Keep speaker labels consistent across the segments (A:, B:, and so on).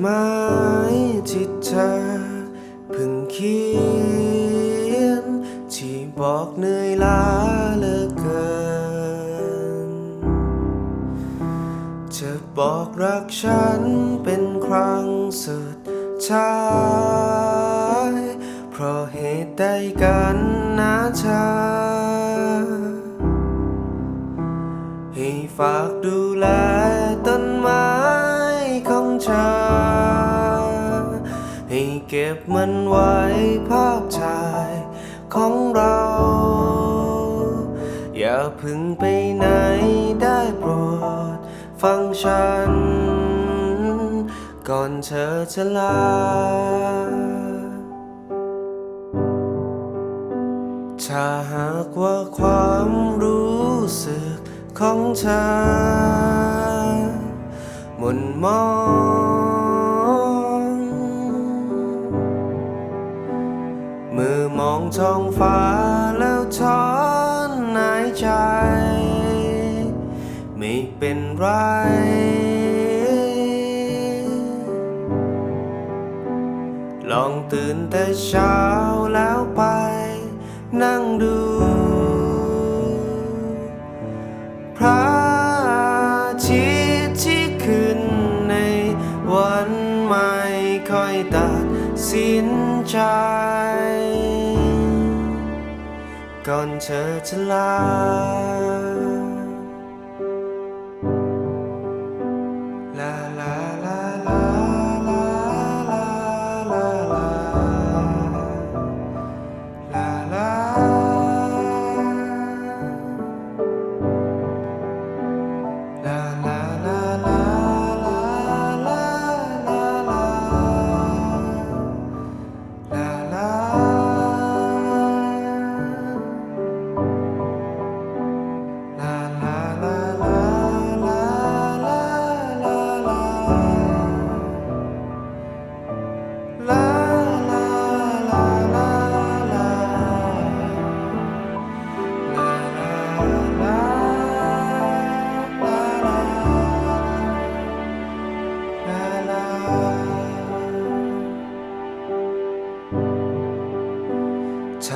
A: หมายที่เธอเพิ่งเขียน ที่บอกเหนื่อยล้าเหลือเกิน จะบอกรักฉันเป็นครั้งสุดท้าย เพราะเหตุใดกันนะเธอ ให้ฝากดู นไว้ภาพถ่ายของเรา อย่าพึ่งไปไหนได้โปรด ฟังฉัน ก่อนเธอจะลา ถ้าหากว่าความรู้สึกของเธอหมุนมอง มองท้องฟ้าแล้วถอนหายใจ ไม่เป็นไร ลองตื่นแต่เช้าแล้วไป นั่งดู พระอาทิตย์ที่ขึ้นในวันใหม่ค่อยตัด สินใจ ก่อนเธอจะลา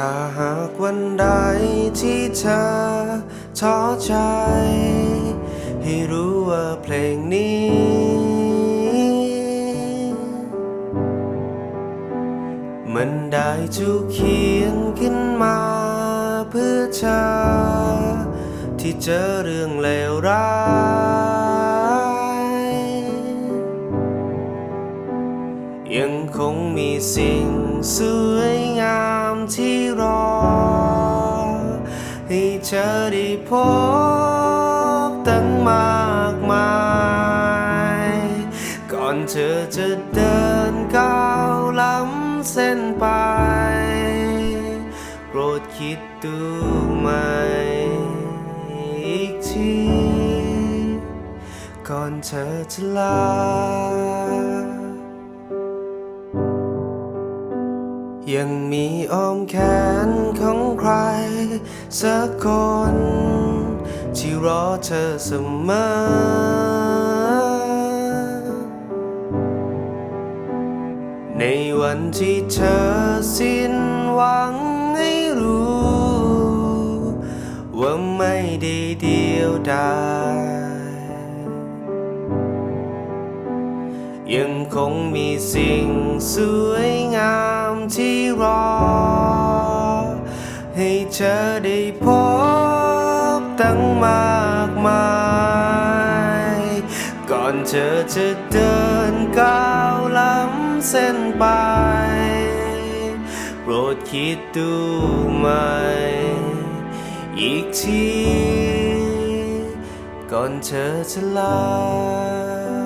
A: ถ้าหากวันใดที่เธอท้อใจ ให้รู้ว่าเพลงนี้ มันได้ถูกเขียนขึ้นมาเพื่อเธอที่เจอเรื่องเลวร้าย ยังคงมีสิ่งสวยงามที่รอ ให้เธอได้พบตั้งมากมาย ก่อนเธอจะเดินก้าวล้ำเส้นไป โปรดคิดดูใหม่อีกที ก่อนเธอจะลา ยังมีอ้อมแขนของใคร สักคน ที่รอเธอเสมอ ในวันที่เธอสิ้นหวังให้รู้ ว่าไม่ได้เดียวดาย ยังคงมีสิ่งสวยงามที่รอ ให้เธอได้พบตั้งมากมาย ก่อนเธอจะเดินก้าวล้ำเส้นไป โปรดคิดดูใหม่อีกที ก่อนเธอจะลา